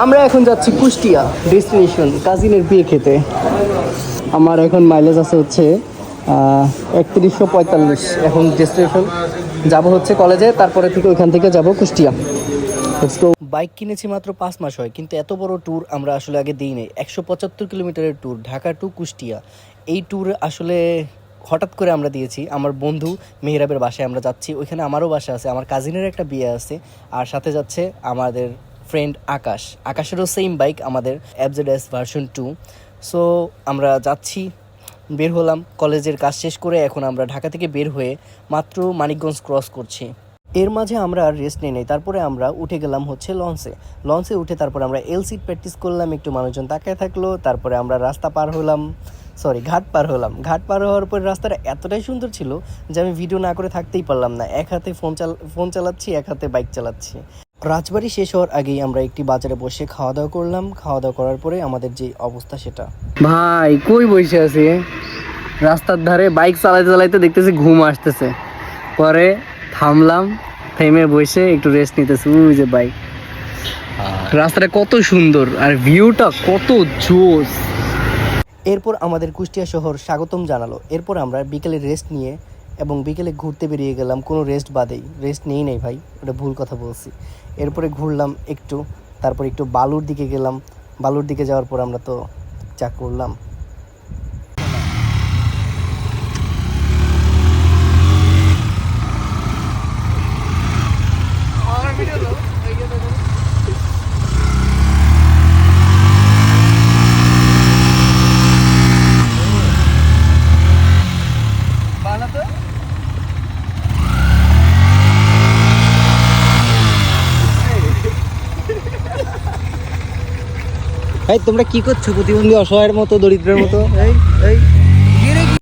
আমরা এখন যাচ্ছি কুষ্টিয়া ডেস্টিনেশন কাজিনের বিয়ে খেতে। আমার এখন মাইলেজ আছে হচ্ছে একত্রিশশো পঁয়তাল্লিশ। এখন ডেস্টিনেশন যাব হচ্ছে কলেজে তারপরে থেকে ওইখান থেকে যাব কুষ্টিয়া। বাইক কিনেছি মাত্র পাঁচ মাস হয়, কিন্তু এত বড় ট্যুর আমরা আসলে আগে দিই নাই। একশো পঁচাত্তর কিলোমিটারের ট্যুর ঢাকা টু কুষ্টিয়া। এই ট্যুর আসলে হঠাৎ করে আমরা দিয়েছি, আমার বন্ধু মেহরাবের বাসায় আমরা যাচ্ছি। ওইখানে আমারও বাসা আছে, আমার কাজিনের একটা বিয়ে আছে, আর সাথে যাচ্ছে আমাদের ফ্রেন্ড আকাশ আকাশেরও সেম বাইক আমাদের অ্যাবজেড এস ভার্সন টু সো আমরা যাচ্ছি, বের হলাম, কলেজের কাজ শেষ করে এখন আমরা ঢাকা থেকে বের হয়ে মাত্র মানিকগঞ্জ ক্রস করছি। এর মাঝে আমরা আর রেস্ট নিই, নাই। তারপরে আমরা উঠে গেলাম হচ্ছে লঞ্চে লঞ্চে উঠে তারপরে আমরা এল সিট প্র্যাকটিস করলাম, একটু মানুষজন তাকায় থাকল, তারপরে আমরা রাস্তা পার হলাম। সরি ঘাট পার হলাম। ঘাট পার হওয়ার পর রাস্তাটা এতটাই সুন্দর ছিল যে আমি ভিডিও না করে থাকতেই পারলাম না। এক হাতে ফোন চাল ফোন চালাচ্ছি, এক হাতে বাইক চালাচ্ছি। রাজবাড়ি শেষ হওয়ার আগেই আমরা একটি বাজারে বসে খাওয়া দাওয়া করলাম। খাওয়া দাওয়া করার পরে আমাদের যে অবস্থা সেটা। ভাই কই বসে আছি? রাস্তার ধারে বাইক চালাইতে চালাইতে দেখতেছি ঘুম আসতেছে। পরে থামলাম থেমে বসে একটু রেস্ট নিতেছি। ওই যে বাইক রাস্তাটা কত সুন্দর আর ভিউটা কত জোস। এরপর আমাদের কুষ্টিয়া শহর স্বাগতম জানালো। এরপর আমরা বিকেলে রেস্ট নিয়ে এবং বিকেলে ঘুরতে বেরিয়ে গেলাম, কোনো রেস্ট বাদেই। রেস্ট নেই নাই ভাই, ওটা ভুল কথা বলছি। এরপরে ঘুরলাম একটু, তারপর একটু বালুর দিকে গেলাম। বালুর দিকে যাওয়ার পর আমরা তো চা করলাম। এই তোমরা কি করছ? প্রতিবন্ধী অসহায়ের মতো দরিদ্রের মতো? এই এই।